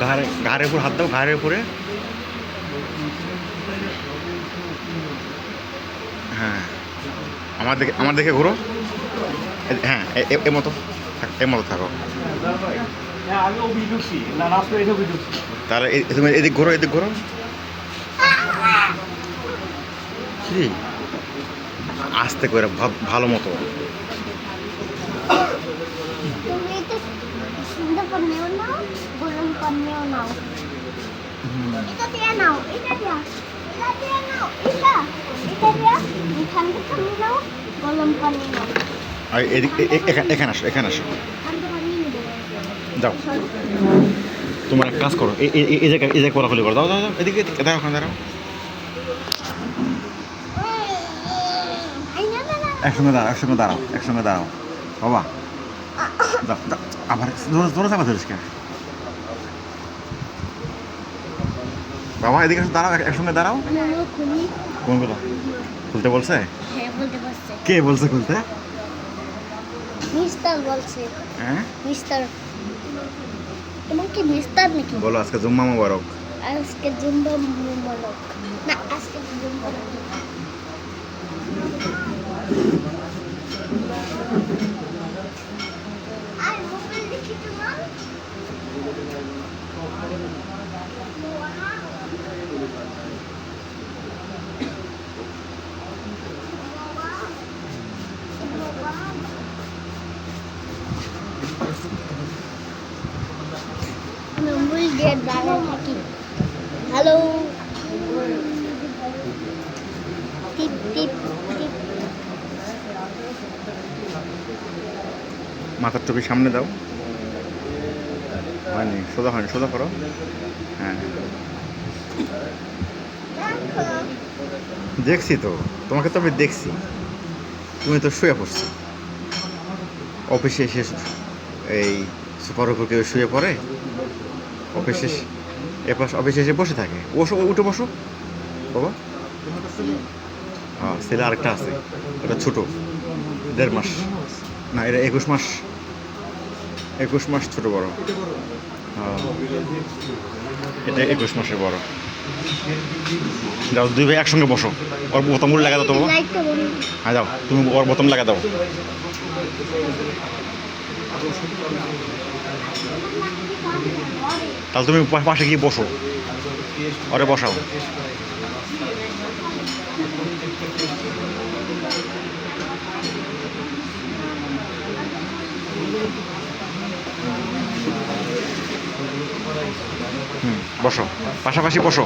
ঘাড়ে, ঘাড়ের উপর, হাত দাও, ঘাড়ের উপরে। হ্যাঁ। আমার দেখে আমার দেখে ঘুরো। হ্যাঁ এ- মতো এ মতো থাকো। তাহলে তুমি এদিক ঘোরো এদিক ঘোরো। আস্তে করে ভালো মতো তুমি তো পান্নেও নাও গরম পান্নেও নাও এটা দিয়ে নাও এটা দিয়া এটা দিয়ে নাও এটা এটা দিয়া ঠান্ডা পানি নাও গরম পানি নাও আর এখানে এখানে আসো এখানে আসো যাও তোমার এক কাজ করো এই জায়গায় এই জায়গায় কোলাকুলি করো দাও দাও দাও এদিকে দাঁড়াও ওখানে দাঁড়াও একসঙ্গে দাঁড়াও একসঙ্গে দাঁড়াও একসঙ্গে দাঁড়াও বাবা দাও দাও আবার জোরে চাপা ধরিস কেন? বাবা এদিকে দাঁড়াও একসঙ্গে দাঁড়াও। কোনগুলো খুলতে বলছে? হ্যাঁ বলতে পারছে কে বলছে খুলতে? মিস্টার বলছে। হ্যাঁ? মিস্টার। তোমার কি মিস্টার নাকি? বলো আজকে জুম্মা মোবারক। আজকে জুম্বা মোমলক না আজকে জুম্বা আর মোবাইল দেখি তোমার নম্বর দিয়ে দাঁড়ায় থাকি হ্যালো টিপ টিপ টিপ মাথার টুপি সামনে দাও। হয়নি। সোজা হয়নি, সোজা করো। হ্যাঁ। দেখছি তো, তোমাকে তো আমি দেখছি। তুমি তো শুয়ে পড়ছো। অফিসে এসে এই সুপার উপর কেউ শুয়ে পড়ে, অফিসে এপাশ, অফিসে এসে বসে থাকে। বসো, উঠে, বসো। বাবা। হ্যাঁ ছেলে আরেকটা আছে। এটা ছোটো। দেড় মাস। না, এটা একুশ মাস। একুশ মাস ছোট বড়। হ্যাঁ। এটা একুশ মাসে বড়। যাও, দুই ভাই একসঙ্গে বসো। ওর বোতামগুলো লাগা দাও তো বাবা হ্যাঁ যাও। তুমি ওর বোতাম লাগা দাও। তাহলে তুমি পাশে গিয়ে বসো। ওরে বসাও। বসো। পাশাপাশি বসো।